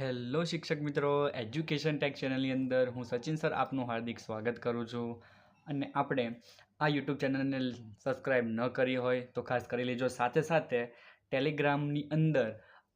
Hello શિક્ષક મિત્રો education tech ચેનલની અંદર હું સચિન સર આપનું હાર્દિક સ્વાગત કરું છું. અને આપણે આ યુટ્યુબ ચેનલને સબસ્ક્રાઈબ ન કરી હોય તો ખાસ કરી લેજો. સાથે સાથે ટેલિગ્રામની અંદર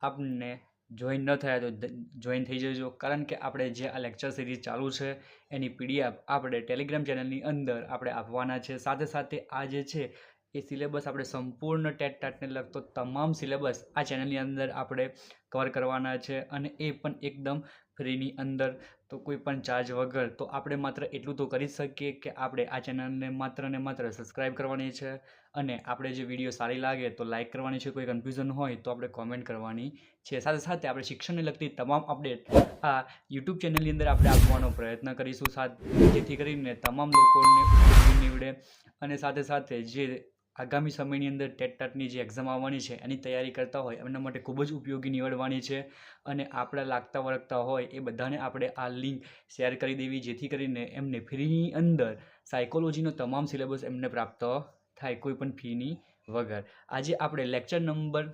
આપને જોઈન ન થયા તો જોઈન થઈ જજો. કારણ કે આપણે જે આ લેક્ચર સિરીઝ ચાલુ છે, એની પીડીએફ આપણે ટેલિગ્રામ ચેનલની અંદર આપણે આપવાના છે. સાથે સાથે આ જે છે એ સિલેબસ આપણે સંપૂર્ણ ટેટ ટાટને લગતો તમામ સિલેબસ આ ચેનલની અંદર આપણે કવર કરવાના છે અને એ પણ એકદમ ફ્રીની અંદર. તો કોઈ પણ ચાર્જ વગર તો આપણે માત્ર એટલું તો કરી શકીએ કે આપણે આ ચેનલને માત્ર ને માત્ર સબસ્ક્રાઈબ કરવાની છે અને આપણે જે વીડિયો સારી લાગે તો લાઇક કરવાની છે. કોઈ કન્ફ્યુઝન હોય તો આપણે કોમેન્ટ કરવાની છે. સાથે સાથે આપણે શિક્ષણને લગતી તમામ અપડેટ આ યુટ્યુબ ચેનલની અંદર આપણે આપવાનો પ્રયત્ન કરીશું. સાથે જેથી કરીને તમામ લોકોને નીવડે અને સાથે સાથે જે આગામી સમયની અંદર ટેટ ટાટની જે એક્ઝામ આવવાની છે, એની તૈયારી કરતા હોય, એમના માટે ખૂબ જ ઉપયોગી નીવડવાની છે અને આપણા લાગતા વળગતા હોય એ બધાને આપણે આ લિંક શેર કરી દેવી, જેથી કરીને એમને ફ્રીની અંદર સાયકોલોજીનો તમામ સિલેબસ એમને પ્રાપ્ત થાય કોઈ પણ ફીની વગર. આજે આપણે લેક્ચર નંબર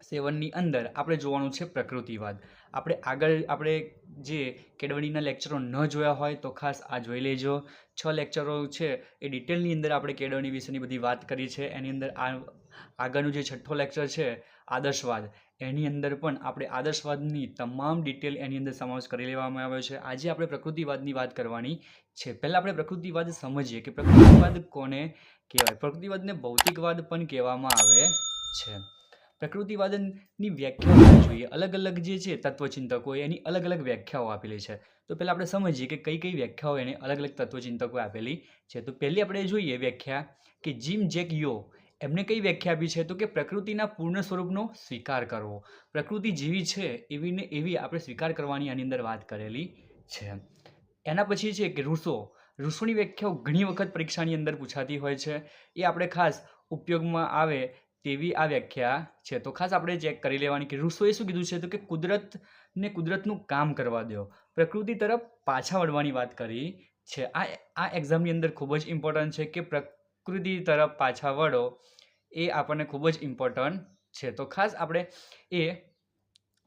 સેવનની અંદર આપણે જોવાનું છે પ્રકૃતિવાદ. આપણે આગળ આપણે જે કેળવણીના લેક્ચરો ન જોયા હોય તો ખાસ આ જોઈ લેજો. છ લેક્ચરો છે એ ડિટેલની અંદર આપણે કેળવણી વિશેની બધી વાત કરી છે. એની અંદર આ આગળનું જે છઠ્ઠો લેક્ચર છે, આદર્શવાદ, એની અંદર પણ આપણે આદર્શવાદની તમામ ડિટેલ એની અંદર સમાવેશ કરી લેવામાં આવ્યો છે. આજે આપણે પ્રકૃતિવાદની વાત કરવાની છે. પહેલાં આપણે પ્રકૃતિવાદ સમજીએ કે પ્રકૃતિવાદ કોને કહેવાય? પ્રકૃતિવાદને ભૌતિકવાદ પણ કહેવામાં આવે છે. પ્રકૃતિવાદની વ્યાખ્યાઓ જોઈએ. અલગ અલગ જે છે તત્વચિંતકોએ એની અલગ અલગ વ્યાખ્યાઓ આપેલી છે. તો પહેલાં આપણે સમજીએ કે કઈ કઈ વ્યાખ્યાઓ એને અલગ અલગ તત્વચિંતકોએ આપેલી છે. તો પહેલી આપણે જોઈએ વ્યાખ્યા કે જીમ જેક યો. એમને કઈ વ્યાખ્યા આપી છે? તો કે પ્રકૃતિના પૂર્ણ સ્વરૂપનો સ્વીકાર કરવો. પ્રકૃતિ જેવી છે એવીને એવી આપણે સ્વીકાર કરવાની આની અંદર વાત કરેલી છે. એના પછી છે કે ઋષો. ઋષોની વ્યાખ્યાઓ ઘણી વખત પરીક્ષાની અંદર પૂછાતી હોય છે. એ આપણે ખાસ ઉપયોગમાં આવે તેવી આ વ્યાખ્યા છે. તો ખાસ આપણે ચેક કરી લેવાની કે રૂસોએ શું કીધું છે? તો કે કુદરતને કુદરતનું કામ કરવા દો. પ્રકૃતિ તરફ પાછા વળવાની વાત કરી છે. આ આ એક્ઝામની અંદર ખૂબ જ ઇમ્પોર્ટન્ટ છે કે પ્રકૃતિ તરફ પાછા વળો એ આપણને ખૂબ જ ઇમ્પોર્ટન્ટ છે. તો ખાસ આપણે એ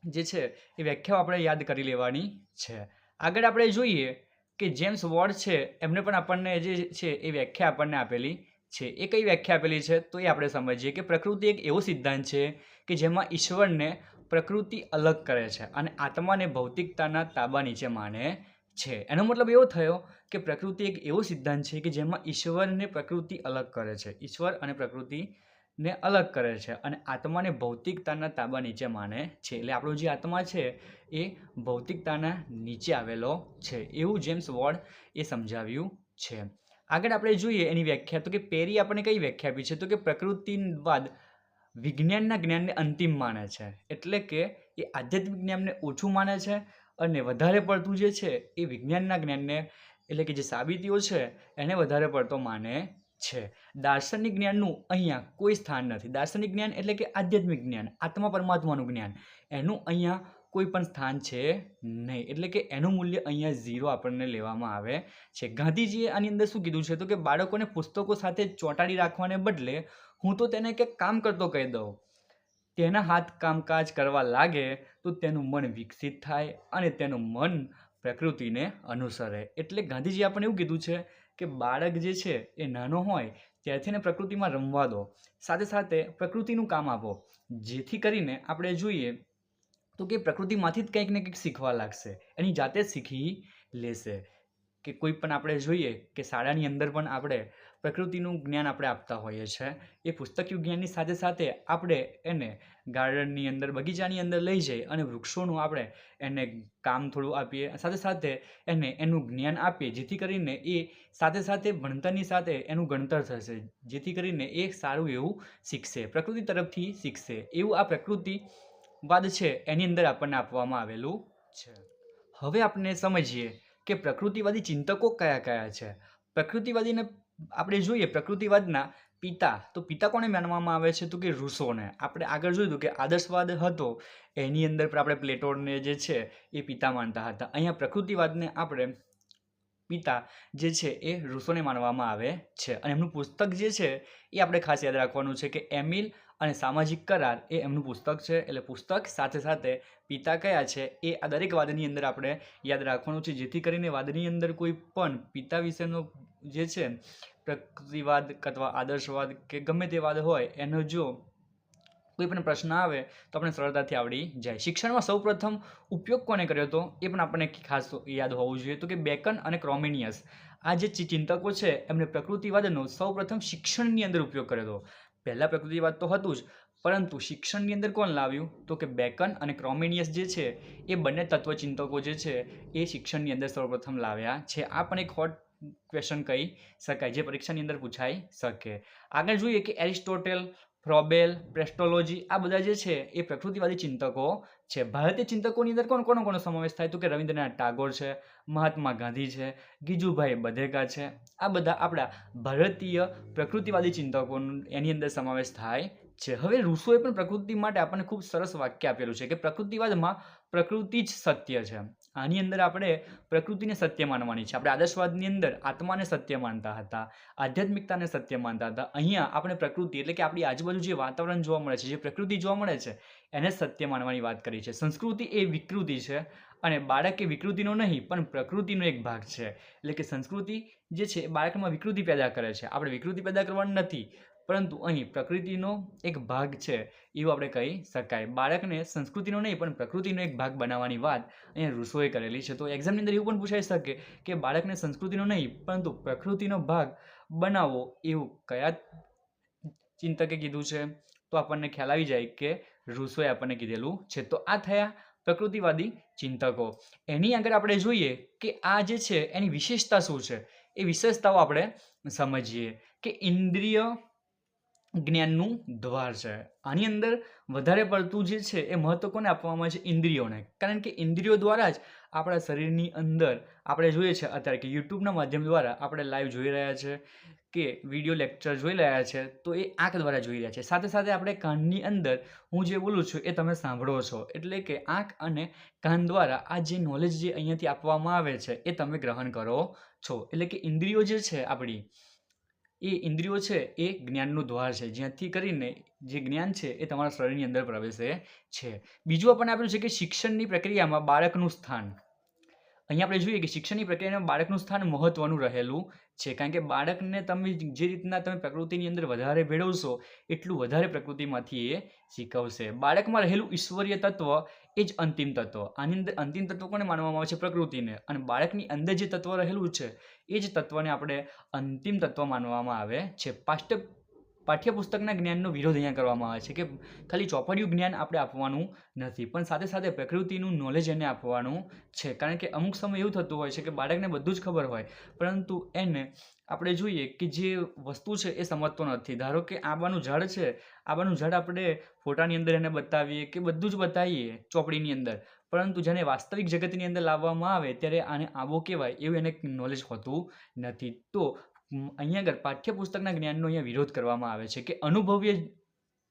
જે છે એ વ્યાખ્યાઓ આપણે યાદ કરી લેવાની છે. આગળ આપણે જોઈએ કે જેમ્સ વોર્ડ છે, એમને પણ આપણને જે છે એ વ્યાખ્યા આપણને આપેલી છે, એ કઈ વ્યાખ્યા આપેલી છે? તો એ આપણે સમજીએ કે પ્રકૃતિ એક એવો સિદ્ધાંત છે કે જેમાં ઈશ્વરને પ્રકૃતિ અલગ કરે છે અને આત્માને ભૌતિકતાના તાબા નીચે માને છે. એનો મતલબ એવો થયો કે પ્રકૃતિ એક એવો સિદ્ધાંત છે કે જેમાં ઈશ્વરને પ્રકૃતિ અલગ કરે છે. ઈશ્વર અને પ્રકૃતિને અલગ કરે છે અને આત્માને ભૌતિકતાના તાબા નીચે માને છે. એટલે આપણો જે આત્મા છે એ ભૌતિકતાના નીચે આવેલો છે. એવું જેમ્સ વોર્ડ એ સમજાવ્યું છે. આગળ આપણે જોઈએ એની વ્યાખ્યા. તો કે પેરી આપણને કઈ વ્યાખ્યા આપી છે? તો કે પ્રકૃતિવાદ વિજ્ઞાનના જ્ઞાનને અંતિમ માને છે. એટલે કે એ આધ્યાત્મિક જ્ઞાનને ઓછું માને છે અને વધારે પડતું જે છે એ વિજ્ઞાનના જ્ઞાનને એટલે કે જે સાબિતીઓ છે એને વધારે પડતો માને છે. દાર્શનિક જ્ઞાનનું અહીંયા કોઈ સ્થાન નથી. દાર્શનિક જ્ઞાન એટલે કે આધ્યાત્મિક જ્ઞાન, આત્મા પરમાત્માનું જ્ઞાન. એનું અહીંયા કોઈ પણ સ્થાન છે નહીં. એટલે કે એનું મૂલ્ય અહીંયા ઝીરો આપણને લેવામાં આવે છે. ગાંધીજીએ આની અંદર શું કીધું છે તો કે બાળકોને પુસ્તકો સાથે ચોંટાડી રાખવાને બદલે હું તો તેને કંઈક કામ કરતો કહી દઉં. તેના હાથ કામકાજ કરવા લાગે તો તેનું મન વિકસિત થાય અને તેનું મન પ્રકૃતિને અનુસરે. એટલે ગાંધીજીએ આપણને એવું કીધું છે કે બાળક જે છે એ નાનો હોય ત્યારથી પ્રકૃતિમાં રમવા દો. સાથે સાથે પ્રકૃતિનું કામ આપો. જેથી કરીને આપણે જોઈએ તો કે પ્રકૃતિમાંથી જ કંઈક ને કંઈક શીખવા લાગશે. એની જાતે શીખી લેશે. કે કોઈ પણ આપણે જોઈએ કે શાળાની અંદર પણ આપણે પ્રકૃતિનું જ્ઞાન આપણે આપતા હોઈએ છીએ એ પુસ્તકીય જ્ઞાનની સાથે સાથે આપણે એને ગાર્ડનની અંદર, બગીચાની અંદર લઈ જઈ અને વૃક્ષોનું આપણે એને કામ થોડું આપીએ. સાથે સાથે એને એનું જ્ઞાન આપીએ, જેથી કરીને એ સાથે સાથે ભણતરની સાથે એનું ગણતર થશે. જેથી કરીને એ સારું એવું શીખશે. પ્રકૃતિ તરફથી શીખશે. એવું આ પ્રકૃતિ વાદ છે એની અંદર આપણને આપવામાં આવેલું છે. હવે આપણે સમજીએ કે પ્રકૃતિવાદી ચિંતકો કયા કયા છે. પ્રકૃતિવાદીને આપણે જોઈએ, પ્રકૃતિવાદના પિતા, તો પિતા કોને માનવામાં આવે છે? તો કે રૂસોને આપણે આગળ જોયું કે આદર્શવાદ હતો, એની અંદર પણ આપણે પ્લેટોને જે છે એ પિતા માનતા હતા. અહીંયા પ્રકૃતિવાદને આપણે પિતા જે છે એ રૂસોને માનવામાં આવે છે. અને એમનું પુસ્તક જે છે એ આપણે ખાસ યાદ રાખવાનું છે કે એમિલ અને સામાજિક કરાર એ એમનું પુસ્તક છે. એટલે પુસ્તક સાથે સાથે પિતા કયા છે એ આ દરેક વાદની અંદર આપણે યાદ રાખવાનું છે. જેથી કરીને વાદની અંદર કોઈ પણ પિતા વિશેનો જે છે પ્રકૃતિવાદ અથવા આદર્શવાદ કે ગમે તે વાદ હોય, એનો જો કોઈ પણ પ્રશ્ન આવે તો આપણે સરળતાથી આવડી જાય. શિક્ષણમાં સૌપ્રથમ ઉપયોગ કોને કર્યો હતો? એ પણ આપણને ખાસ યાદ હોવું જોઈએ. તો કે બેકન અને ક્રોમિનિયસ. આ જે ચિંતકો છે એમણે પ્રકૃતિવાદનો સૌપ્રથમ શિક્ષણની અંદર ઉપયોગ કર્યો હતો. પહેલાં પ્રકૃતિવાદ તો હતું જ, પરંતુ શિક્ષણની અંદર કોણ લાવ્યું? તો કે બેકન અને ક્રોમિનિયસ જે છે, એ બંને તત્વચિંતકો જે છે, એ શિક્ષણની અંદર સૌપ્રથમ લાવ્યા છે. આ પણ એક હોટ ક્વેશ્ચન કહી શકાય, જે પરીક્ષાની અંદર પૂછાઈ શકે. આગળ જોઈએ કે એરિસ્ટોટેલ ફ્રોબેલ પ્રેસ્ટોલોજી, આ બધા જે છે એ પ્રકૃતિવાદી ચિંતકો છે. ભારતીય ચિંતકોની અંદર કોણ કોનો કોનો સમાવેશ થાય? તો કે રવિન્દ્રનાથ ટાગોર છે, મહાત્મા ગાંધી છે, ગીજુભાઈ બધેકા છે. આ બધા આપણા ભારતીય પ્રકૃતિવાદી ચિંતકોનું એની અંદર સમાવેશ થાય છે. હવે રૂસોએ પણ પ્રકૃતિ માટે આપણને ખૂબ સરસ વાક્ય આપેલું છે કે પ્રકૃતિવાદમાં પ્રકૃતિ જ સત્ય છે. આની અંદર આપણે પ્રકૃતિને સત્ય માનવાની છે. આપણે આદર્શવાદની અંદર આત્માને સત્ય માનતા હતા, આધ્યાત્મિકતાને સત્ય માનતા હતા. અહીંયા આપણે પ્રકૃતિ એટલે કે આપણી આજુબાજુ જે વાતાવરણ જોવા મળે છે, જે પ્રકૃતિ જોવા મળે છે, એને સત્ય માનવાની વાત કરી છે. સંસ્કૃતિ એ વિકૃતિ છે અને બાળક એ વિકૃતિનો નહીં, પણ પ્રકૃતિનો એક ભાગ છે. એટલે કે સંસ્કૃતિ જે છે બાળકમાં વિકૃતિ પેદા કરે છે. આપણે વિકૃતિ પેદા કરવાની નથી પરંતુ અહીં પ્રકૃતિનો એક ભાગ છે, એવું આપણે કહી શકાય. બાળકને સંસ્કૃતિનો નહીં, પણ પ્રકૃતિનો એક ભાગ બનાવવાની વાત અહીંયા રૂસોએ કરેલી છે. તો એક્ઝામની અંદર એવું પણ પૂછાઈ શકે કે બાળકને સંસ્કૃતિનો નહીં, પરંતુ પ્રકૃતિનો ભાગ બનાવવો એવું કયા ચિંતકે કીધું છે? તો આપણને ખ્યાલ આવી જાય કે રૂસોએ આપણને કીધેલું છે. તો આ થયા પ્રકૃતિવાદી ચિંતકો. એની આગળ આપણે જોઈએ કે આ જે છે, એની વિશેષતા શું છે? એ વિશેષતાઓ આપણે સમજીએ કે ઇન્દ્રિય જ્ઞાનનું દ્વાર છે. આની અંદર વધારે પડતું જે છે એ મહત્વ કોને આપવામાં છે? ઇન્દ્રિયોને. કારણ કે ઇન્દ્રિયો દ્વારા જ આપણા શરીરની અંદર આપણે જોઈએ છે અત્યારે કે યુટ્યુબના માધ્યમ દ્વારા આપણે લાઈવ જોઈ રહ્યા છે કે વીડિયો લેક્ચર જોઈ રહ્યા છે, તો એ આંખ દ્વારા જોઈ રહ્યા છે. સાથે સાથે આપણે કાનની અંદર હું જે બોલું છું એ તમે સાંભળો છો. એટલે કે આંખ અને કાન દ્વારા આ જે નોલેજ જે અહીંયાથી આપવામાં આવે છે એ તમે ગ્રહણ કરો છો. એટલે કે ઇન્દ્રિયો જે છે આપણી એ ઇન્દ્રિયો છે એ જ્ઞાનનું દ્વાર છે. જ્યાંથી કરીને જે જ્ઞાન છે એ તમારા શરીરની અંદર પ્રવેશે છે. બીજું આપણને આપેલું છે કે શિક્ષણની પ્રક્રિયામાં બાળકનું સ્થાન. અહીંયા આપણે જોઈએ કે શિક્ષણની પ્રક્રિયામાં બાળકનું સ્થાન મહત્વનું રહેલું છે. કારણ કે બાળકને તમે જે રીતના તમે પ્રકૃતિની અંદર વધારે ભેળવશો, એટલું વધારે પ્રકૃતિમાંથી એ શીખવશે. બાળકમાં રહેલું ઈશ્વરીય તત્વ એ જ અંતિમ તત્વ. આની અંદર અંતિમ તત્વ કોને માનવામાં આવે છે? પ્રકૃતિને. અને બાળકની અંદર જે તત્વ રહેલું છે, એ જ તત્વને આપણે અંતિમ તત્વ માનવામાં આવે છે. પાઠ્ય પાઠ્યપુસ્તકના જ્ઞાનનો વિરોધ અહીંયા કરવામાં આવે છે કે ખાલી ચોપડિયું જ્ઞાન આપણે આપવાનું નથી, પણ સાથે સાથે પ્રકૃતિનું નોલેજ એને આપવાનું છે. કારણ કે અમુક સમય એવું થતું હોય છે કે બાળકને બધું જ ખબર હોય, પરંતુ એને આપણે જોઈએ કે જે વસ્તુ છે એ સમજતો નથી. ધારો કે આંબાનું ઝાડ છે, આંબાનું ઝાડ આપણે ફોટાની અંદર એને બતાવીએ કે બધું જ બતાવીએ ચોપડીની અંદર. પરંતુ જેને વાસ્તવિક જગતની અંદર લાવવામાં આવે, ત્યારે આને આંબો કહેવાય એવું એને નોલેજ હોતું નથી. તો અહીંયા આગળ પાઠ્યપુસ્તકના જ્ઞાનનો અહીંયા વિરોધ કરવામાં આવે છે કે અનુભવ્ય,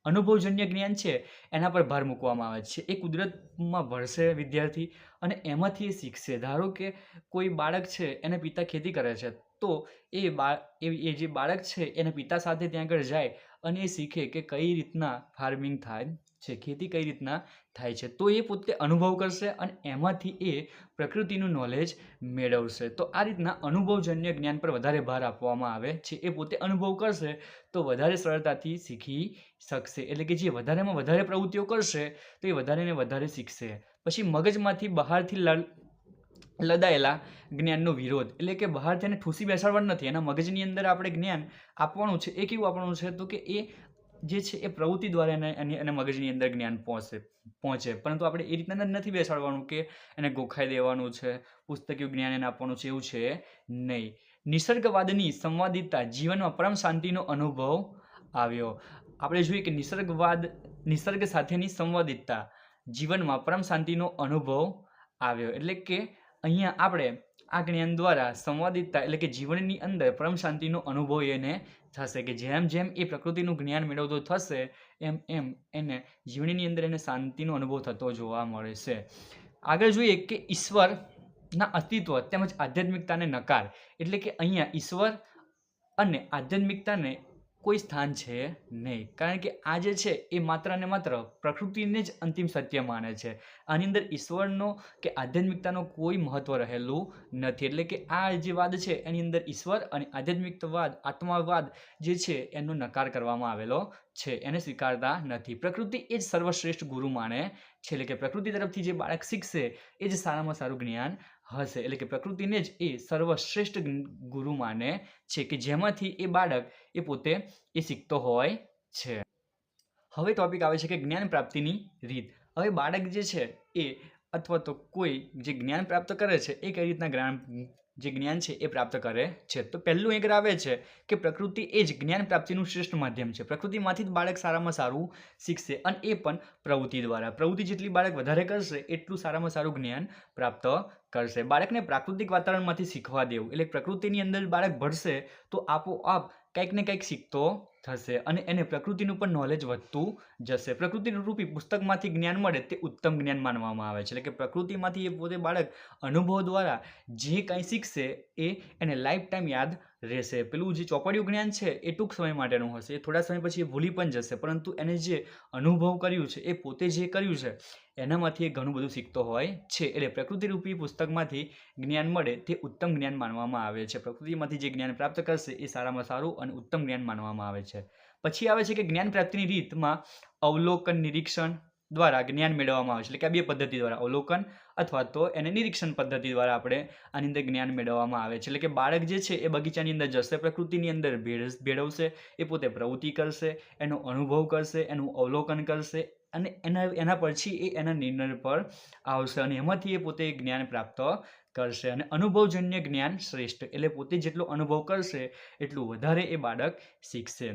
અનુભવજન્ય જ્ઞાન છે, એના પર ભાર મૂકવામાં આવે છે. એ કુદરતમાં ભરશે વિદ્યાર્થી અને એમાંથી એ શીખશે. ધારો કે કોઈ બાળક છે, એને પિતા ખેતી કરે છે, તો એ બા એ જે બાળક છે, એને પિતા સાથે ત્યાં આગળ જાય અને એ શીખે કે કઈ રીતના ફાર્મિંગ થાય છે, ખેતી કઈ રીતના થાય છે. તો એ પોતે અનુભવ કરશે અને એમાંથી એ પ્રકૃતિનું નોલેજ મેળવશે. તો આ રીતના અનુભવજન્ય જ્ઞાન પર વધારે ભાર આપવામાં આવે છે. એ પોતે અનુભવ કરશે તો વધારે સરળતાથી શીખી શકશે. એટલે કે જે વધારેમાં વધારે પ્રવૃત્તિઓ કરશે તો એ વધારે ને વધારે શીખશે. પછી મગજમાંથી બહારથી લદાયેલા જ્ઞાનનો વિરોધ. એટલે કે બહારથી એને ઠૂસી બેસાડવાનું નથી. એના મગજની અંદર આપણે જ્ઞાન આપવાનું છે. એ કેવું આપવાનું છે તો કે એ જે છે એ પ્રવૃત્તિ દ્વારા એને એની એને મગજની અંદર જ્ઞાન પહોંચે પહોંચે. પરંતુ આપણે એ રીતના નથી બેસાડવાનું કે એને ગોખાઈ દેવાનું છે, પુસ્તકીય જ્ઞાન એને આપવાનું છે એવું છે નહીં. નિસર્ગવાદની સંવાદિતતા જીવનમાં પરમ શાંતિનો અનુભવ આવ્યો. આપણે જોઈએ કે નિસર્ગવાદ, નિસર્ગ સાથેની સંવાદિતતા જીવનમાં પરમ શાંતિનો અનુભવ આવ્યો. એટલે કે અહીંયા આપણે આ જ્ઞાન દ્વારા સંવાદિતતા એટલે કે જીવનની અંદર પરમ શાંતિનો અનુભવ એને થશે કે જેમ જેમ એ પ્રકૃતિનું જ્ઞાન મેળવતો થશે, એમ એમ એને જીવનની અંદર એને શાંતિનો અનુભવ થતો જોવા મળે છે. આગળ જોઈએ કે ઈશ્વરના અસ્તિત્વ તેમજ આધ્યાત્મિકતાને નકાર એટલે કે અહીંયા ઈશ્વર અને આધ્યાત્મિકતાને કોઈ સ્થાન છે નહીં. કારણ કે આ જે છે એ માત્ર ને માત્ર પ્રકૃતિને જ અંતિમ સત્ય માને છે. આની અંદર ઈશ્વરનો કે આધ્યાત્મિકતાનો કોઈ મહત્વ રહેલું નથી. એટલે કે આ જે વાદ છે એની અંદર ઈશ્વર અને આધ્યાત્મિકવાદ, આત્માવાદ જે છે એનો નકાર કરવામાં આવેલો છે. એને સ્વીકારતા નથી. પ્રકૃતિ એ જ સર્વશ્રેષ્ઠ ગુરુ માને છે. એટલે કે પ્રકૃતિ તરફથી જે બાળક શીખશે એ જ સારામાં સારું જ્ઞાન હશે. એટલે કે પ્રકૃતિને જ એ સર્વશ્રેષ્ઠ ગુરુ માને છે કે જેમાંથી એ બાળક એ પોતે એ શીખતો હોય છે. હવે ટોપિક આવે છે કે જ્ઞાન પ્રાપ્તિની રીત. હવે બાળક જે છે એ અથવા તો કોઈ જે જ્ઞાન પ્રાપ્ત કરે છે, એ કઈ રીતના જ્ઞાન, જે જ્ઞાન છે એ પ્રાપ્ત કરે છે? તો પહેલું એક આવે છે કે પ્રકૃતિ એ જ જ્ઞાન પ્રાપ્તિનું શ્રેષ્ઠ માધ્યમ છે. પ્રકૃતિમાંથી જ બાળક સારામાં સારું શીખશે અને એ પણ પ્રવૃત્તિ દ્વારા. પ્રવૃત્તિ જેટલી બાળક વધારે કરશે, એટલું સારામાં સારું જ્ઞાન પ્રાપ્ત કરશે. બાળકને પ્રાકૃતિક વાતાવરણમાંથી શીખવા દેવું. એટલે પ્રકૃતિની અંદર બાળક ભળશે તો આપોઆપ કંઈક ને કંઈક શીખતો થશે અને એને પ્રકૃતિનું પણ નોલેજ વધતું જશે. પ્રકૃતિનું રૂપી પુસ્તકમાંથી જ્ઞાન મળે તે ઉત્તમ જ્ઞાન માનવામાં આવે છે. એટલે કે પ્રકૃતિમાંથી એ પોતે બાળક અનુભવ દ્વારા જે કાંઈ શીખશે એ એને લાઈફ ટાઈમ યાદ રહેશે. પેલું જે ચોપડિયું જ્ઞાન છે એ ટૂંક સમય માટેનું હશે. એ થોડા સમય પછી એ ભૂલી પણ જશે. પરંતુ એને જે અનુભવ કર્યું છે, એ પોતે જે કર્યું છે એનામાંથી ઘણું બધું શીખતો હોય છે. એટલે પ્રકૃતિરૂપી પુસ્તકમાંથી જ્ઞાન મળે તે ઉત્તમ જ્ઞાન માનવામાં આવે છે. પ્રકૃતિમાંથી જે જ્ઞાન પ્રાપ્ત કરશે એ સારામાં સારું અને ઉત્તમ જ્ઞાન માનવામાં આવે છે. પછી આવે છે કે જ્ઞાન પ્રાપ્તિની રીતમાં અવલોકન નિરીક્ષણ દ્વારા જ્ઞાન મેળવવામાં આવે છે. એટલે કે આ બે પદ્ધતિ દ્વારા અવલોકન અથવા તો એને નિરીક્ષણ પદ્ધતિ દ્વારા આપણે આની અંદર જ્ઞાન મેળવવામાં આવે છે. એટલે કે બાળક જે છે એ બગીચાની અંદર જશે, પ્રકૃતિની અંદર ભેળ ભેળવશે, એ પોતે પ્રવૃત્તિ કરશે, એનો અનુભવ કરશે, એનું અવલોકન કરશે અને એના એના પછી એ એના નિર્ણય પર આવશે અને એમાંથી એ પોતે જ્ઞાન પ્રાપ્ત કરશે અને અનુભવજન્ય જ્ઞાન શ્રેષ્ઠ, એટલે પોતે જેટલો અનુભવ કરશે, એટલું વધારે એ બાળક શીખશે.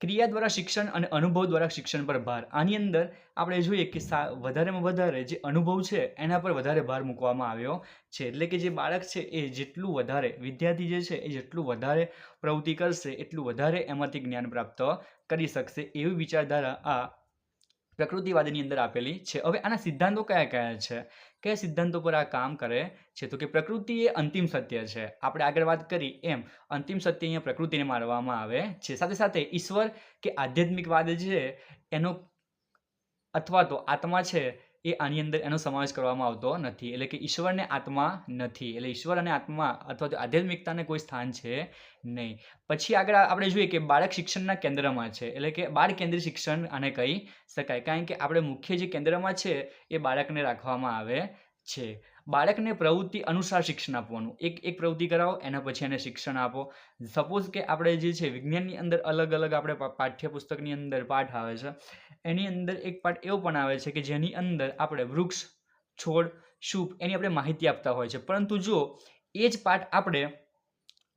ક્રિયા દ્વારા શિક્ષણ અને અનુભવ દ્વારા શિક્ષણ પર ભાર. આની અંદર આપણે જોઈએ કે સા, વધારેમાં વધારે જે અનુભવ છે, એના પર વધારે ભાર મૂકવામાં આવ્યો છે. એટલે કે જે બાળક છે, એ જેટલું વધારે, વિદ્યાર્થી જે છે, એ જેટલું વધારે પ્રવૃત્તિ કરશે, એટલું વધારે એમાંથી જ્ઞાન પ્રાપ્ત કરી શકશે. એવી વિચારધારા આ પ્રકૃતિવાદની અંદર આપેલી છે. હવે આના સિદ્ધાંતો કયા કયા છે? કયા સિદ્ધાંતો પર આ કામ કરે છે? તો કે પ્રકૃતિ એ અંતિમ સત્ય છે. આપણે આગળ વાત કરી એમ, અંતિમ સત્ય અહીંયા પ્રકૃતિને માનવામાં આવે છે. સાથે સાથે ઈશ્વર કે આધ્યાત્મિકવાદ છે એનો અથવા તો આત્મા છે એ આની અંદર એનો સમાવેશ કરવામાં આવતો નથી. એટલે કે ઈશ્વરને આત્મા નથી. એટલે ઈશ્વર અને આત્મા અથવા તો આધ્યાત્મિકતાને કોઈ સ્થાન છે નહીં. પછી આગળ આપણે જોઈએ કે બાળક શિક્ષણના કેન્દ્રમાં છે. એટલે કે બાળ કેન્દ્રિત શિક્ષણ આને કહી શકાય. કારણ કે આપણે મુખ્ય જે કેન્દ્રમાં છે એ બાળકને રાખવામાં આવે છે. બાળકને પ્રવૃત્તિ અનુસાર શિક્ષણ આપવાનું. એક એક પ્રવૃત્તિ કરાવો, એના પછી એને શિક્ષણ આપો. સપોઝ કે આપણે જે છે, વિજ્ઞાનની અંદર અલગ અલગ આપણે પાઠ્યપુસ્તકની અંદર પાઠ આવે છે. એની અંદર એક પાઠ એવો પણ આવે છે કે જેની અંદર આપણે વૃક્ષ, છોડ શુભ એની આપણે માહિતી આપતા હોય છે. પરંતુ જો એ જ પાઠ આપણે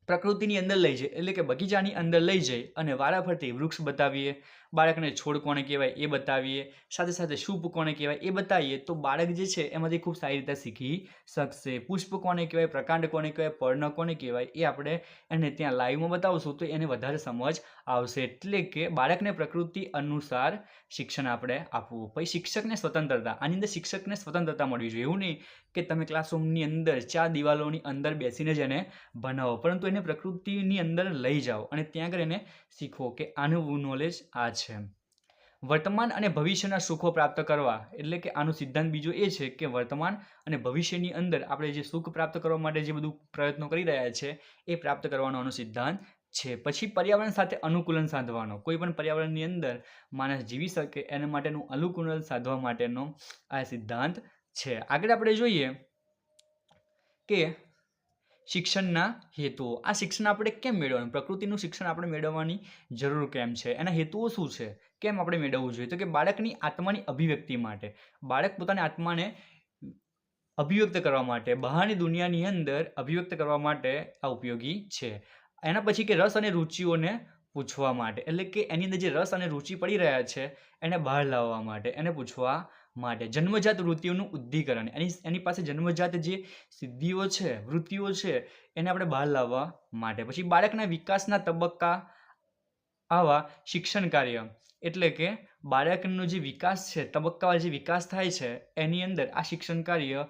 પ્રકૃતિની અંદર લઈ જઈએ, એટલે કે બગીચાની અંદર લઈ જઈ અને વારાફરતી વૃક્ષ બતાવીએ બાળકને છોડ કોને કહેવાય એ બતાવીએ, સાથે સાથે શુભ કોને કહેવાય એ બતાવીએ, તો બાળક જે છે એમાંથી ખૂબ સારી રીતે શીખી શકશે. પુષ્પ કોને કહેવાય, પ્રકાંડ કોને કહેવાય, પર્ણ કોને કહેવાય એ આપણે એને ત્યાં લાઈવમાં બતાવશું, તો એને વધારે સમજ આવશે. એટલે કે બાળકને પ્રકૃતિ અનુસાર શિક્ષણ આપણે આપવું. પછી શિક્ષકને સ્વતંત્રતા, આની અંદર શિક્ષકને સ્વતંત્રતા મળવી જોઈએ. એવું નહીં કે તમે ક્લાસરૂમની અંદર ચાર દિવાલોની અંદર બેસીને જ એને ભણાવો, પરંતુ એને પ્રકૃતિની અંદર લઈ જાઓ અને ત્યાં આગળ એને શીખવો કે આનું નોલેજ આ છે. વર્તમાન અને ભવિષ્યના સુખો પ્રાપ્ત કરવા, એટલે કે આનો સિદ્ધાંત બીજો એ છે કે વર્તમાન અને ભવિષ્યની અંદર આપણે જે સુખ પ્રાપ્ત કરવા માટે જે બધું પ્રયત્નો કરી રહ્યા છે, એ પ્રાપ્ત કરવાનો આનો સિદ્ધાંત છે. પછી પર્યાવરણ સાથે અનુકૂલન સાધવાનો. કોઈ પણ પર્યાવરણની અંદર માણસ જીવી શકે, એના માટેનું અનુકૂલન સાધવા માટેનો આ સિદ્ધાંત છે. આગળ આપણે જોઈએ કે શિક્ષણના હેતુઓ. આ શિક્ષણ આપણે કેમ મેળવવાનું? પ્રકૃતિનું શિક્ષણ આપણે મેળવવાની જરૂર કેમ છે? એના હેતુઓ શું છે? કેમ આપણે મેળવવું જોઈએ? તો કે બાળકની આત્માની અભિવ્યક્તિ માટે. બાળક પોતાની આત્માને અભિવ્યક્ત કરવા માટે, બહારની દુનિયાની અંદર અભિવ્યક્ત કરવા માટે આ ઉપયોગી છે. એના પછી કે રસ અને રુચિઓને પૂછવા માટે. એટલે કે એની અંદર જે રસ અને રુચિ પડી રહ્યા છે, એને બહાર લાવવા માટે, એને પૂછવા માટે. જન્મજાત વૃત્તિઓનું ઉદ્ધિકરણ એની એની પાસે જન્મજાત જે સિદ્ધિઓ છે, વૃત્તિઓ છે, એને આપણે બહાર લાવવા માટે. પછી બાળકના વિકાસના તબક્કા આવા શિક્ષણ કાર્ય. એટલે કે બાળકનો જે વિકાસ છે, તબક્કાવાર જે વિકાસ થાય છે, એની અંદર આ શિક્ષણ કાર્ય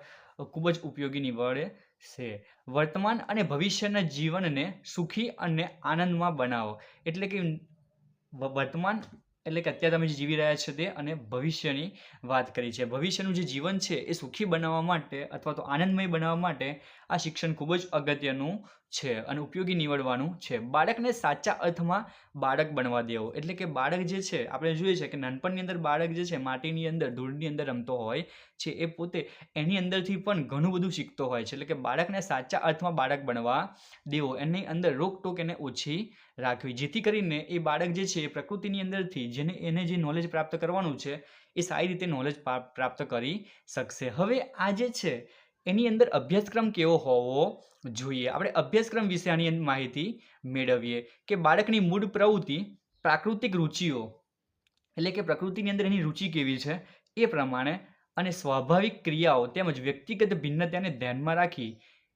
ખૂબ જ ઉપયોગી નીવડે છે. વર્તમાન અને ભવિષ્યના જીવનને સુખી અને આનંદમાં બનાવો. એટલે કે વર્તમાન એટલે કે અત્યારે તમે જે જીવી રહ્યા છો તે અને ભવિષ્યની વાત કરી છે. ભવિષ્યનું જે જીવન છે એ સુખી બનાવવા માટે અથવા તો આનંદમય બનાવવા માટે આ શિક્ષણ ખૂબ જ અગત્યનું છે અને ઉપયોગી નીવડવાનું છે. બાળકને સાચા અર્થમાં બાળક બનવા દેવો. એટલે કે બાળક જે છે, આપણે જોઈએ છે કે નાનપણની અંદર બાળક જે છે, માટીની અંદર, ધૂળની અંદર રમતો હોય છે, એ પોતે એની અંદરથી પણ ઘણું બધું શીખતો હોય છે. એટલે કે બાળકને સાચા અર્થમાં બાળક બનવા દેવો. એની અંદર રોકટોક એને ઓછી રાખવી. જેથી કરીને એ બાળક જે છે, એ પ્રકૃતિની અંદરથી જેને, એને જે નોલેજ પ્રાપ્ત કરવાનું છે, એ સારી રીતે નોલેજ પ્રાપ્ત કરી શકશે. હવે આ જે છે એની અંદર અભ્યાસક્રમ કેવો હોવો જોઈએ? આપણે અભ્યાસક્રમ વિશે આની માહિતી મેળવીએ કે બાળકની મૂળ પ્રવૃત્તિ પ્રાકૃતિક રુચિઓ, એટલે કે પ્રકૃતિની અંદર એની રુચિ કેવી છે એ પ્રમાણે અને સ્વાભાવિક ક્રિયાઓ તેમજ વ્યક્તિગત ભિન્નતાને ધ્યાનમાં રાખી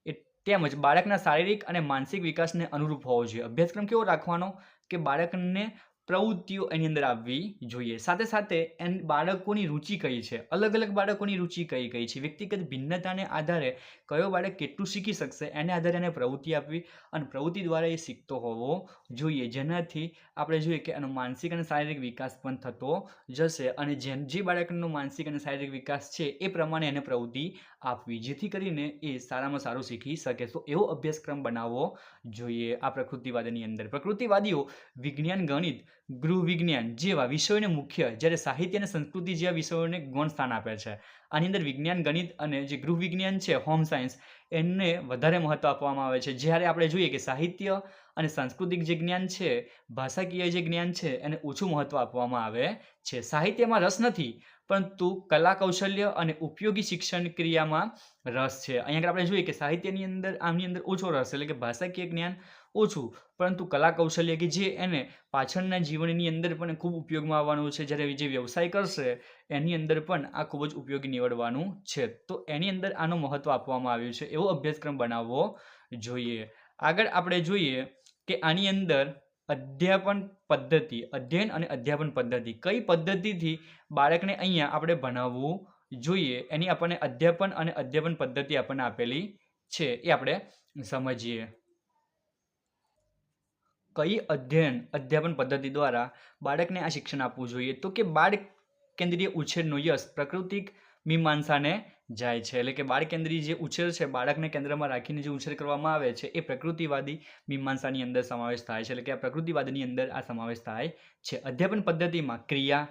એ તેમજ બાળકના શારીરિક અને માનસિક વિકાસને અનુરૂપ હોવો જોઈએ. અભ્યાસક્રમ કેવો રાખવાનો? કે બાળકને પ્રવૃત્તિઓ એની અંદર આવવી જોઈએ. સાથે સાથે એન બાળકોની રુચિ કઈ છે? અલગ અલગ બાળકોની રુચિ કઈ કઈ છે? વ્યક્તિગત ભિન્નતાને આધારે કયો બાળક કેટલું શીખી શકશે? એને આધારે એને પ્રવૃત્તિ આપવી અને પ્રવૃત્તિ દ્વારા એ શીખતો હોવો જોઈએ. જેનાથી આપણે જોઈએ કે એનો માનસિક અને શારીરિક વિકાસ પણ થતો જશે અને જેમ જે બાળકનો માનસિક અને શારીરિક વિકાસ છે એ પ્રમાણે એને પ્રવૃત્તિ આપવી જેથી કરીને એ સારામાં સારું શીખી શકે. તો એવો અભ્યાસક્રમ બનાવવો જોઈએ આ પ્રકૃતિવાદની અંદર. પ્રકૃતિવાદીઓ વિજ્ઞાન, ગણિત ગૃહ વિજ્ઞાન જેવા વિષયોને મુખ્ય જ્યારે સાહિત્ય અને સંસ્કૃતિ જેવા વિષયોને ગૌણ સ્થાન આપે છે. આની અંદર વિજ્ઞાન, ગણિત અને જે ગૃહ વિજ્ઞાન છે હોમ સાયન્સ એને વધારે મહત્ત્વ આપવામાં આવે છે. જ્યારે આપણે જોઈએ કે સાહિત્ય અને સાંસ્કૃતિક જે જ્ઞાન છે, ભાષાકીય જે જ્ઞાન છે, એને ઓછું મહત્ત્વ આપવામાં આવે છે. સાહિત્યમાં રસ નથી પરંતુ કલા કૌશલ્ય અને ઉપયોગી શિક્ષણ ક્રિયામાં રસ છે. અહીંયા આગળ આપણે જોઈએ કે સાહિત્યની અંદર આમની અંદર ઓછો રસ એટલે કે ભાષાકીય જ્ઞાન ઓછું, પરંતુ કલા કૌશલ્ય કે જે એને પાછળના જીવનની અંદર પણ ખૂબ ઉપયોગમાં આવવાનું છે. જ્યારે જે વ્યવસાય કરશે, એની અંદર પણ આ ખૂબ જ ઉપયોગી નીવડવાનું છે. તો એની અંદર આનો મહત્ત્વ આપવામાં આવ્યું છે. એવો અભ્યાસક્રમ બનાવવો જોઈએ. આગળ આપણે જોઈએ કે આની અંદર અધ્યાપન પદ્ધતિ, અધ્યયન અને અધ્યાપન પદ્ધતિ. કઈ પદ્ધતિથી બાળકને અહીંયા આપણે ભણાવવું જોઈએ? એની આપણને અધ્યાપન અને અધ્યાપન પદ્ધતિ આપણને આપેલી છે. એ આપણે સમજીએ. કઈ અધ્યયન, અધ્યાપન પદ્ધતિ દ્વારા બાળકને આ શિક્ષણ આપવું જોઈએ? તો કે બાળ કેન્દ્રીય ઉછેરનો યશ, પ્રાકૃતિક મીમાંસાને જાય છે. એટલે કે બાળ કેન્દ્રીય જે ઉછેર છે, બાળકને કેન્દ્રમાં રાખીને જે ઉછેર કરવામાં આવે છે, એ પ્રકૃતિવાદી મીમાંસાની અંદર સમાવેશ થાય છે. એટલે કે આ પ્રકૃતિવાદની અંદર આ સમાવેશ થાય છે. અધ્યાપન પદ્ધતિમાં ક્રિયા,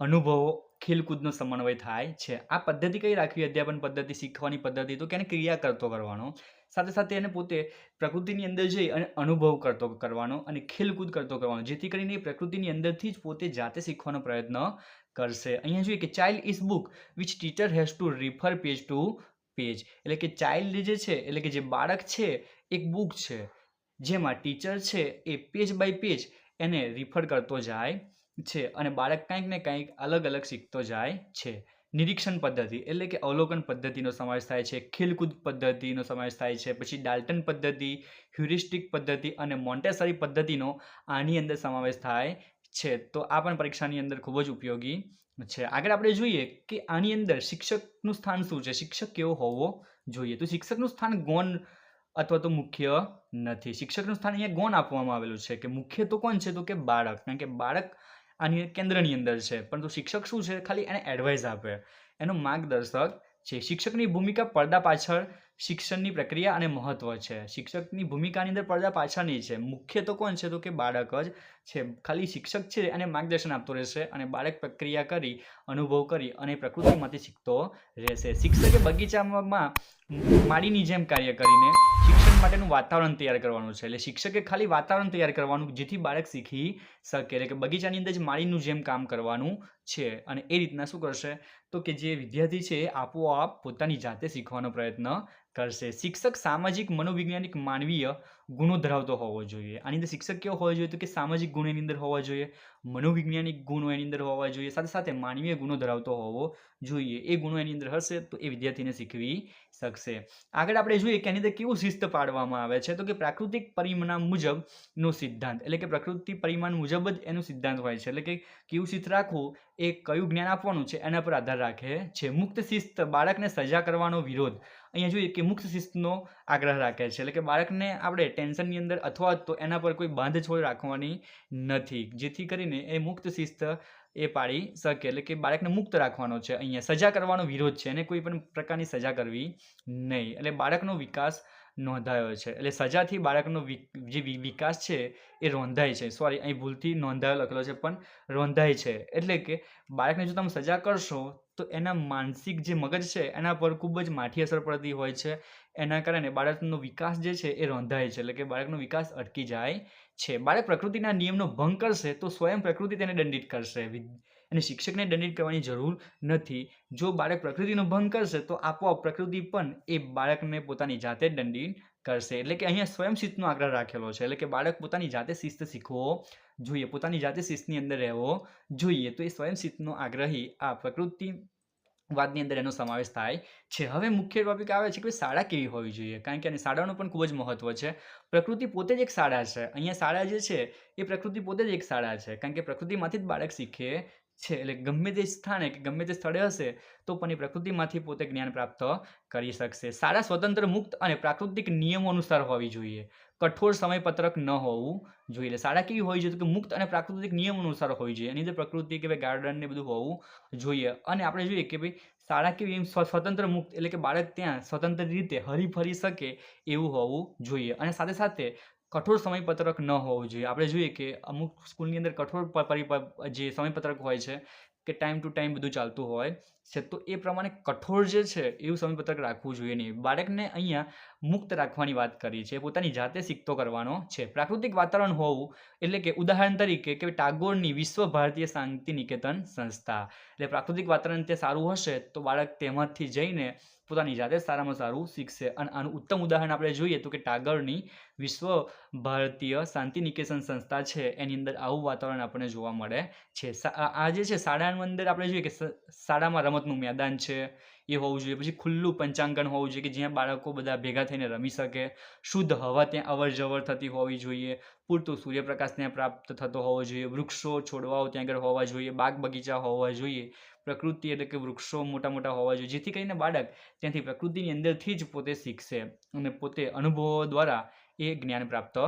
અનુભવો, ખેલકૂદનો સમન્વય થાય છે. આ પદ્ધતિ કઈ રાખવી? અધ્યાપન પદ્ધતિ, શીખવાની પદ્ધતિ તો કે ક્રિયા કરતો કરવાનો. સાથે સાથે એને પોતે પ્રકૃતિની અંદર જઈ અને અનુભવ કરતો કરવાનો અને ખેલકૂદ કરતો કરવાનો. જેથી કરીને એ પ્રકૃતિની અંદરથી જ પોતે જાતે શીખવાનો પ્રયત્ન કરશે. અહીંયા જોઈએ કે child is book which teacher has to refer page to page એટલે કે ચાઇલ્ડ જે છે, એટલે કે જે બાળક છે, એક બુક છે. જેમાં ટીચર છે, એ પેજ બાય પેજ એને રિફર કરતો જાય છે અને બાળક કંઈક ને કંઈક અલગ અલગ શીખતો જાય છે. નિરીક્ષણ પદ્ધતિ, એટલે કે અવલોકન પદ્ધતિનો સમાવેશ થાય છે, ખેલકૂદ પદ્ધતિનો સમાવેશ થાય છે, પછી ડાલ્ટન પદ્ધતિ, હ્યુરિસ્ટિક પદ્ધતિ અને મોન્ટેસરી પદ્ધતિનો આની અંદર સમાવેશ થાય છે, તો આ પણ પરીક્ષાની અંદર ખૂબ જ ઉપયોગી છે. આગળ આપણે જોઈએ કે આની અંદર શિક્ષકનું સ્થાન શું છે? શિક્ષક કેવો હોવો જોઈએ? તો શિક્ષકનું સ્થાન ગૌણ અથવા તો મુખ્ય નથી. શિક્ષકનું સ્થાન અહીંયા ગૌણ આપવામાં આવેલું છે કે મુખ્ય તો કોણ છે? તો કે બાળક. કારણ કે બાળક આની કેન્દ્રની અંદર છે. પરંતુ શિક્ષક શું છે? ખાલી એને એડવાઇસ આપે. એનો માર્ગદર્શક છે. શિક્ષકની ભૂમિકા પડદા પાછળ શિક્ષણની પ્રક્રિયા અને મહત્વ છે. શિક્ષકની ભૂમિકાની અંદર પડદા પાછળની છે. મુખ્ય તો કોણ છે? તો કે બાળક જ છે. ખાલી શિક્ષક છે અને માર્ગદર્શન આપતો રહેશે અને બાળક પ્રક્રિયા કરી, અનુભવ કરી અને પ્રકૃતિમાંથી શીખતો રહેશે. શિક્ષકે બગીચામાં માળીની જેમ કાર્ય કરીને શિક્ષણ માટેનું વાતાવરણ તૈયાર કરવાનું છે. એટલે શિક્ષકે ખાલી વાતાવરણ તૈયાર કરવાનું, જેથી બાળક શીખી શકે. એટલે કે બગીચાની અંદર જ માળીનું જેમ કામ કરવાનું છે અને એ રીતના શું કરશે? તો કે જે વિદ્યાર્થી છે આપોઆપ પોતાની જાતે શીખવાનો પ્રયત્ન કરશે. શિક્ષક સામાજિક, મનોવૈજ્ઞાનિક, માનવીય ગુણો ધરાવતો હોવો જોઈએ. આની અંદર શિક્ષક કેવો હોવો જોઈએ તો કે સામાજિક ગુણ એની અંદર હોવા જોઈએ, મનોવૈજ્ઞાનિક ગુણો એની અંદર હોવા જોઈએ, સાથે સાથે માનવીય ગુણો ધરાવતો હોવો જોઈએ. એ ગુણો એની અંદર હશે તો એ વિદ્યાર્થીને શીખવી શકશે. આગળ આપણે જોઈએ કે એની અંદર કેવું શિસ્ત પાડવામાં આવે છે તો કે પ્રાકૃતિક પરિમાણ મુજબનો સિદ્ધાંત. એટલે કે પ્રકૃતિ પરિમાણ મુજબ જ એનો સિદ્ધાંત હોય છે. એટલે કે કેવું શિસ્ત રાખવું? એ કયું જ્ઞાન આપવાનું છે? એના પર આધાર રાખે છે. મુક્ત શિસ્ત બાળકને સજા કરવાનો વિરોધ. અહીંયા જોઈએ કે મુક્ત શિસ્તનો આગ્રહ રાખે છે. એટલે કે બાળકને આપણે ટેન્શનની અંદર અથવા તો એના પર કોઈ બાંધછોડ રાખવાની નથી. જેથી કરીને એ મુક્ત શિસ્ત એ પાડી શકે. એટલે કે બાળકને મુક્ત રાખવાનો છે. અહીંયા સજા કરવાનો વિરોધ છે અને કોઈ પણ પ્રકારની સજા કરવી નહીં. એટલે બાળકનો વિકાસ નોંધાયો છે. એટલે સજાથી બાળકનો જે વિકાસ છે એ રોંધાય છે. સોરી અહીં ભૂલથી નોંધાયો લખેલો છે, પણ રોંધાય છે. એટલે કે બાળકને જો તમે સજા કરશો તો એના માનસિક જે મગજ છે, એના પર ખૂબ જ માઠી અસર પડતી હોય છે. એના કારણે બાળકનો વિકાસ જે છે, એ રોંધાય છે. એટલે કે બાળકનો વિકાસ અટકી જાય છે. બાળક પ્રકૃતિના નિયમનો ભંગ કરશે તો સ્વયં પ્રકૃતિ તેને દંડિત કરશે. અને શિક્ષકને દંડિત કરવાની જરૂર નથી. જો બાળક પ્રકૃતિનો ભંગ કરશે તો આપોઆપ પ્રકૃતિ પણ એ બાળકને પોતાની જાતે દંડિત કરશે. એટલે કે અહીંયા સ્વયં શિસ્તનો આગ્રહ રાખેલો છે. એટલે કે બાળક પોતાની જાતે શિસ્ત શીખવો જોઈએ, પોતાની જાતે શિસ્તની અંદર રહેવો જોઈએ. તો એ સ્વયં શિસ્તનો આગ્રહી આ પ્રકૃતિ વાદની અંદર એનો સમાવેશ થાય છે. હવે મુખ્ય ટોપિક આવે છે કે શાળા કેવી હોવી જોઈએ? કારણ કે આની શાળાનું પણ ખૂબ જ મહત્ત્વ છે. પ્રકૃતિ પોતે જ એક શાળા છે. અહીંયા શાળા જે છે, એ પ્રકૃતિ પોતે જ એક શાળા છે. કારણ કે પ્રકૃતિમાંથી જ બાળક શીખે છે. એટલે ગમે તે સ્થાને કે ગમે તે સ્થળે હશે, તો પણ એ પ્રકૃતિમાંથી પોતે જ્ઞાન પ્રાપ્ત કરી શકશે. શાળા સ્વતંત્ર મુક્ત અને પ્રાકૃતિક નિયમો અનુસાર હોવી જોઈએ. કઠોર સમયપત્રક ન હોવું જોઈએ. શાળા કેવી હોવી જોઈએ? તો કે મુક્ત અને પ્રાકૃતિક નિયમ અનુસાર હોવી જોઈએ. એની અંદર પ્રકૃતિ કે ભાઈ ગાર્ડન ને બધું હોવું જોઈએ. અને આપણે જોઈએ કે ભાઈ શાળા કેવી એમ સ્વતંત્ર મુક્ત એટલે કે બાળક ત્યાં સ્વતંત્ર રીતે હરીફરી શકે એવું હોવું જોઈએ. અને સાથે સાથે કઠોર સમયપત્રક ન હોવું જોઈએ. આપણે જોઈએ કે અમુક સ્કૂલની અંદર કઠોર જે સમયપત્રક હોય છે કે ટાઈમ ટુ ટાઈમ બધું ચાલતું હોય છે, તો એ પ્રમાણે કઠોર જે છે, એવું સમયપત્રક રાખવું જોઈએ નહીં. બાળકને અહીંયા મુક્ત રાખવાની વાત કરી છે, પોતાની જાતે શીખતો કરવાનો છે. પ્રાકૃતિક વાતાવરણ હોવું એટલે કે ઉદાહરણ તરીકે કે ટાગોરની વિશ્વ ભારતીય શાંતિ નિકેતન સંસ્થા. એટલે પ્રાકૃતિક વાતાવરણ તે સારું હશે, તો બાળક તેમાંથી જઈને પોતાની જાતે સારામાં સારું શીખશે. અને આનું ઉત્તમ ઉદાહરણ આપણે જોઈએ તો કે ટાગોરની વિશ્વ ભારતીય શાંતિ નિકેતન સંસ્થા છે, એની અંદર આવું વાતાવરણ આપણને જોવા મળે છે. આ જે છે, શાળાની અંદર આપણે જોઈએ કે શાળામાં રમતનું મેદાન છે, એ હોવું જોઈએ. પછી ખુલ્લું પંચાંગણ હોવું જોઈએ કે જ્યાં બાળકો બધા ભેગા થઈને રમી શકે. શુદ્ધ હવા ત્યાં અવર જવર થતી હોવી જોઈએ. પૂરતું સૂર્યપ્રકાશ ત્યાં પ્રાપ્ત થતો હોવો જોઈએ. વૃક્ષો, છોડવાઓ ત્યાં આગળ હોવા જોઈએ. બાગ બગીચા હોવા જોઈએ. પ્રકૃતિ એટલે કે વૃક્ષો મોટા મોટા હોવા જોઈએ. જેથી કરીને બાળક ત્યાંથી પ્રકૃતિની અંદરથી જ પોતે શીખશે અને પોતે અનુભવો દ્વારા એ જ્ઞાન પ્રાપ્ત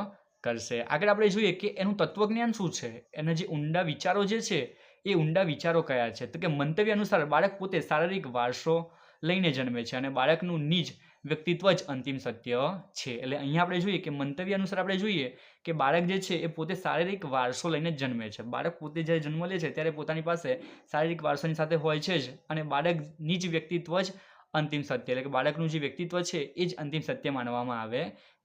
કરશે. આગળ આપણે જોઈએ કે એનું તત્વજ્ઞાન શું છે? એના જે ઊંડા વિચારો જે છે એ ઊંડા વિચારો કયા છે? તો કે મંતવ્ય અનુસાર બાળક પોતે શારીરિક વારસો લઈને જન્મે છે અને બાળકનું નિજ વ્યક્તિત્વ જ અંતિમ સત્ય છે. એટલે અહીંયા આપણે જોઈએ કે મંતવ્ય અનુસાર આપણે જોઈએ કે બાળક જે છે એ પોતે શારીરિક વારસો લઈને જન્મે છે. બાળક પોતે જ્યારે જન્મ લે છે ત્યારે પોતાની પાસે શારીરિક વારસોની સાથે હોય છે જ અને બાળક નિજ વ્યક્તિત્વ જ અંતિમ સત્ય. એટલે કે બાળકનું જે વ્યક્તિત્વ છે એ જ અંતિમ સત્ય માનવામાં આવે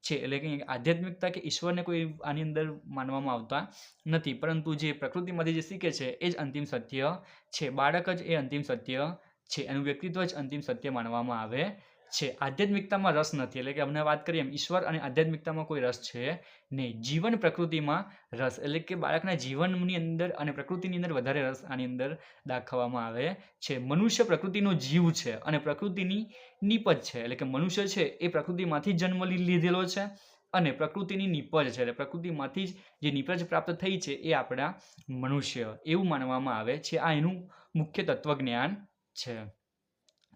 છે. એટલે કે આધ્યાત્મિકતા કે ઈશ્વરને કોઈ આની અંદર માનવામાં આવતા નથી. પરંતુ જે પ્રકૃતિમાંથી જે શીખે છે, એ જ અંતિમ સત્ય છે. બાળક જ એ અંતિમ સત્ય છે. એનું વ્યક્તિત્વ જ અંતિમ સત્ય માનવામાં આવે છે. આધ્યાત્મિકતામાં રસ નથી. એટલે કે અમને વાત કરીએ એમ, ઈશ્વર અને આધ્યાત્મિકતામાં કોઈ રસ છે નહીં. જીવન પ્રકૃતિમાં રસ, એટલે કે બાળકના જીવનની અંદર અને પ્રકૃતિની અંદર વધારે રસ આની અંદર દાખવવામાં આવે છે. મનુષ્ય પ્રકૃતિનો જીવ છે અને પ્રકૃતિની નીપજ છે. એટલે કે મનુષ્ય છે એ પ્રકૃતિમાંથી જન્મ લીધેલો છે અને પ્રકૃતિની નીપજ છે. એટલે પ્રકૃતિમાંથી જ જે નીપજ પ્રાપ્ત થઈ છે એ આપણા મનુષ્ય. એવું માનવામાં આવે છે. આ એનું મુખ્ય તત્વજ્ઞાન છે.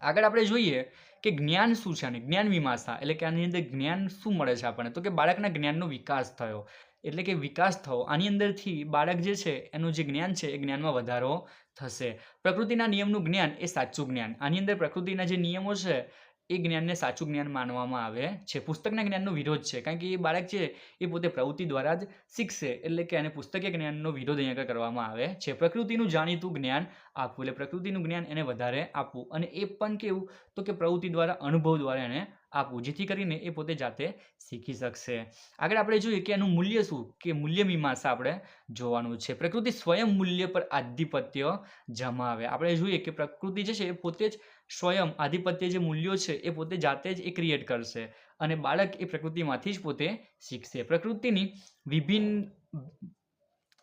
આગળ આપણે જોઈએ કે જ્ઞાન શું છે અને જ્ઞાન વિમાસા એટલે કે આની અંદર જ્ઞાન શું મળે છે આપણને? તો કે બાળકના જ્ઞાનનો વિકાસ થયો. એટલે કે વિકાસ થયો. આની અંદરથી બાળક જે છે, એનું જે જ્ઞાન છે, એ જ્ઞાનમાં વધારો થશે. પ્રકૃતિના નિયમનું જ્ઞાન એ સાચું જ્ઞાન. આની અંદર પ્રકૃતિના જે નિયમો છે એ જ્ઞાનને સાચું જ્ઞાન માનવામાં આવે છે. પુસ્તકના જ્ઞાનનો વિરોધ છે. કારણ કે એ બાળક છે, એ પોતે પ્રવૃત્તિ દ્વારા જ શીખશે. એટલે કે એને પુસ્તકીય જ્ઞાનનો વિરોધ અહીંયા કરવામાં આવે છે. પ્રકૃતિનું જાણીતું જ્ઞાન આપવું એટલે પ્રકૃતિનું જ્ઞાન એને વધારે આપવું. અને એ પણ કેવું? તો કે પ્રવૃત્તિ દ્વારા, અનુભવ દ્વારા એને આપવું. જેથી કરીને એ પોતે જાતે શીખી શકશે. આગળ આપણે જોઈએ કે એનું મૂલ્ય શું? કે મૂલ્ય મીમાંસા આપણે જોવાનું છે. પ્રકૃતિ સ્વયં મૂલ્ય પર આધિપત્ય જમાવે. આપણે જોઈએ કે પ્રકૃતિ જે છે એ પોતે જ સ્વયં આધિપત્ય જે મૂલ્યો છે એ પોતે જાતે જ એ ક્રિએટ કરશે અને બાળક એ પ્રકૃતિમાંથી જ પોતે શીખશે. પ્રકૃતિની વિભિન્ન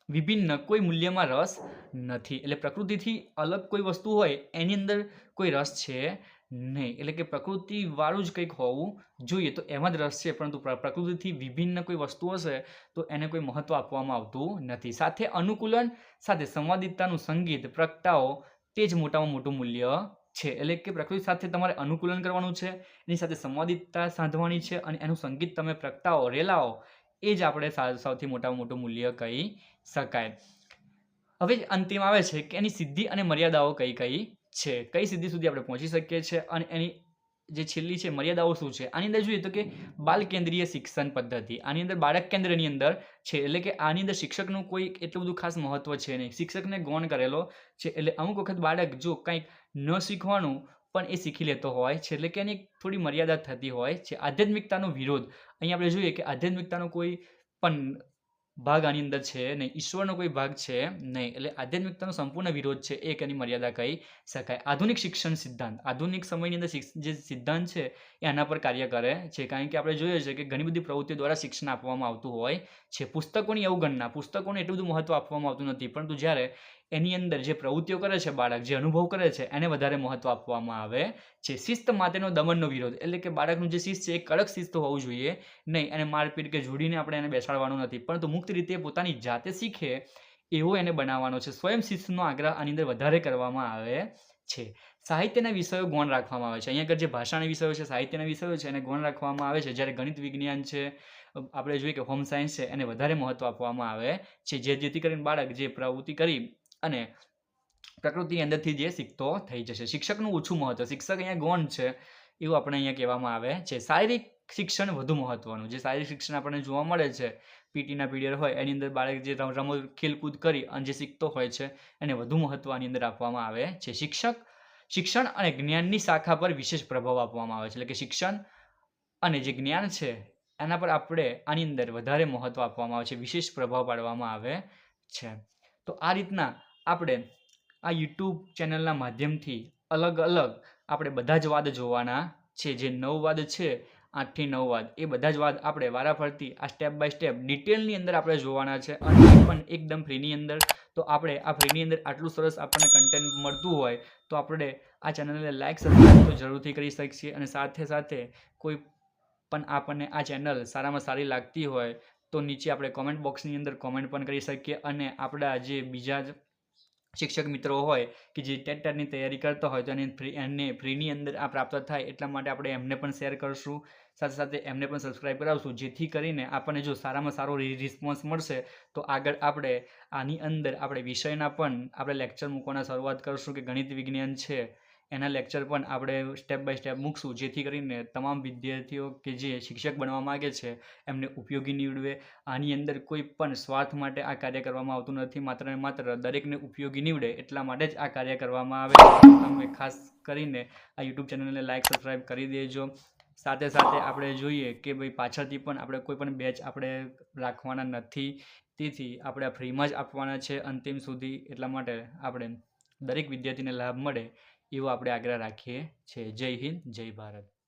વિભિન્ન કોઈ મૂલ્યમાં રસ નથી. એટલે પ્રકૃતિથી અલગ કોઈ વસ્તુ હોય, એની અંદર કોઈ રસ છે નહીં. એટલે કે પ્રકૃતિવાળું જ કંઈક હોવું જોઈએ તો એમાં જ રસ છે. પરંતુ પ્રકૃતિથી વિભિન્ન કોઈ વસ્તુ હશે તો એને કોઈ મહત્ત્વ આપવામાં આવતું નથી. સાથે અનુકૂલન, સાથે સંવાદિતતાનું સંગીત, પ્રગટાવો, તે જ મોટામાં મોટું મૂલ્ય છે. એટલે કે પ્રકૃતિ સાથે તમારે અનુકૂલન કરવાનું છે, એની સાથે સંવાદિતતા સાધવાની છે અને એનું સંગીત તમે પ્રગટાવો, રેલાવો, એ જ આપણે સૌથી મોટામાં મોટું મૂલ્ય કહી શકાય. હવે અંતિમ આવે છે કે એની સિદ્ધિ અને મર્યાદાઓ કઈ કઈ છે. કઈ સિદ્ધિ સુધી આપણે પહોંચી શકીએ છીએ અને એની જે છેલ્લી છે, મર્યાદાઓ શું છે? આની અંદર જોઈએ તો કે બાલ કેન્દ્રીય શિક્ષણ પદ્ધતિ, આની અંદર બાળક કેન્દ્રની અંદર છે, એટલે કે આની અંદર શિક્ષકનું કોઈ એટલું બધું ખાસ મહત્વ છે નહીં. શિક્ષકને ગૌણ કરેલો છે, એટલે અમુક વખત બાળક જો કંઈક ન શીખવાનું પણ એ શીખી લેતો હોય છે, એટલે કે એની થોડી મર્યાદા થતી હોય છે. આધ્યાત્મિકતાનો વિરોધ. અહીં આપણે જોઈએ કે આધ્યાત્મિકતાનો કોઈ પણ ભાગ આની અંદર છે નહીં. ઈશ્વરનો કોઈ ભાગ છે નહીં. એટલે આધ્યાત્મિકતાનો સંપૂર્ણ વિરોધ છે એક એની મર્યાદા કહી શકાય. આધુનિક શિક્ષણ સિદ્ધાંત. આધુનિક સમયની અંદર જે સિદ્ધાંત છે એ આના પર કાર્ય કરે છે. કારણ કે આપણે જોઈએ છે કે ઘણી બધી પ્રવૃત્તિઓ દ્વારા શિક્ષણ આપવામાં આવતું હોય છે. પુસ્તકોની અવગણના, પુસ્તકોને એટલું બધું મહત્ત્વ આપવામાં આવતું નથી, પરંતુ જ્યારે એની અંદર જે પ્રવૃત્તિઓ કરે છે બાળક, જે અનુભવ કરે છે, એને વધારે મહત્ત્વ આપવામાં આવે છે. શિસ્ત માટેનો દમનનો વિરોધ, એટલે કે બાળકનું જે શિસ્ત છે એ કડક શિસ્ત હોવું જોઈએ, નહીં, એને મારપીટ કે જોડીને આપણે એને બેસાડવાનું નથી, પરંતુ મુક્ત રીતે પોતાની જાતે શીખે એવો એને બનાવવાનો છે. સ્વયં શિસ્તનો આગ્રહ આની અંદર વધારે કરવામાં આવે છે. સાહિત્યના વિષયો ગૌણ રાખવામાં આવે છે. અહીંયા આગળ જે ભાષાના વિષયો છે, સાહિત્યના વિષયો છે, એને ગૌણ રાખવામાં આવે છે. જ્યારે ગણિત વિજ્ઞાન છે આપણે જોઈએ કે હોમ સાયન્સ છે, એને વધારે મહત્ત્વ આપવામાં આવે છે. જે જેથી કરીને બાળક જે પ્રવૃત્તિ કરી અને પ્રકૃતિની અંદરથી જે શીખતો થઈ જશે. શિક્ષકનું ઓછું મહત્ત્વ શિક્ષક અહીંયા ગૌણ છે એવું આપણે અહીંયા કહેવામાં આવે છે. શારીરિક શિક્ષણ વધુ મહત્ત્વનું જે શારીરિક શિક્ષણ આપણને જોવા મળે છે, પીટીના પીરિયડ હોય, એની અંદર બાળક જે રમ- રમત, ખેલકૂદ કરી અને જે શીખતો હોય છે, એને વધુ મહત્ત્વ આની અંદર આપવામાં આવે છે. શિક્ષક, શિક્ષણ અને જ્ઞાનની શાખા પર વિશેષ પ્રભાવ આપવામાં આવે છે. એટલે કે શિક્ષણ અને જે જ્ઞાન છે એના પર આપણે આની અંદર વધારે મહત્વ આપવામાં આવે છે, વિશેષ પ્રભાવ પાડવામાં આવે છે. તો આ રીતના આપણે આ યુટ્યુબ ચેનલના માધ્યમથી અલગ અલગ આપણે બધા જ વાદ જોવાના છે. જે નવ વાદ છે, આઠથી નવ વાદ, એ બધા જ વાદ આપણે વારાફરતી આ સ્ટેપ બાય સ્ટેપ ડિટેલની અંદર આપણે જોવાના છે અને પણ એકદમ ફ્રીની અંદર. તો આપણે આ ફ્રીની અંદર આટલું સરસ આપણને કન્ટેન્ટ મળતું હોય તો આપણે આ ચેનલને લાઇક સબસ્ક્રાઈબ તો જરૂરથી કરી શકીએ અને સાથે સાથે કોઈ પણ આપણને આ ચેનલ સારામાં સારી લાગતી હોય, તો નીચે આપણે કોમેન્ટ બોક્સની અંદર કોમેન્ટ પણ કરી શકીએ અને આપણા જે બીજા શિક્ષક મિત્રો હોય કે જે ટેટ ટેટની તૈયારી કરતા હોય તો એને ફ્રી એને ફ્રીની અંદર આ પ્રાપ્ત થાય એટલા માટે આપણે એમને પણ શેર કરશું. સાથે સાથે એમને પણ સબસ્ક્રાઈબ કરાવશું, જેથી કરીને આપણને જો સારામાં સારો રિસ્પોન્સ મળશે, તો આગળ આપણે આની અંદર આપણે વિષયના પણ આપણે લેક્ચર મૂકવાના શરૂઆત કરશું કે ગણિત વિજ્ઞાન છે. એના લેક્ચર પણ આપણે સ્ટેપ બાય સ્ટેપ મૂકશું. જેથી કરીને તમામ વિદ્યાર્થીઓ કે જે શિક્ષક બનવા માગે છે, એમને ઉપયોગી નીવડવે આની અંદર કોઈ પણ સ્વાર્થ માટે આ કાર્ય કરવામાં આવતું નથી. માત્ર ને માત્ર દરેકને ઉપયોગી નીવડે એટલા માટે જ આ કાર્ય કરવામાં આવે તમે ખાસ કરીને આ યુટ્યુબ ચેનલને લાઇક સબસ્ક્રાઈબ કરી દેજો. સાથે સાથે આપણે જોઈએ કે ભાઈ પાછળથી પણ આપણે કોઈ પણ બેચ આપણે રાખવાના નથી. તેથી આપણે ફ્રીમાં જ આપવાના છે. અંતિમ સુધી એટલા માટે આપણે દરેક વિદ્યાર્થીને લાભ મળે એવો આપણે આગ્રહ રાખીએ છીએ. જય હિન્દ જય ભારત.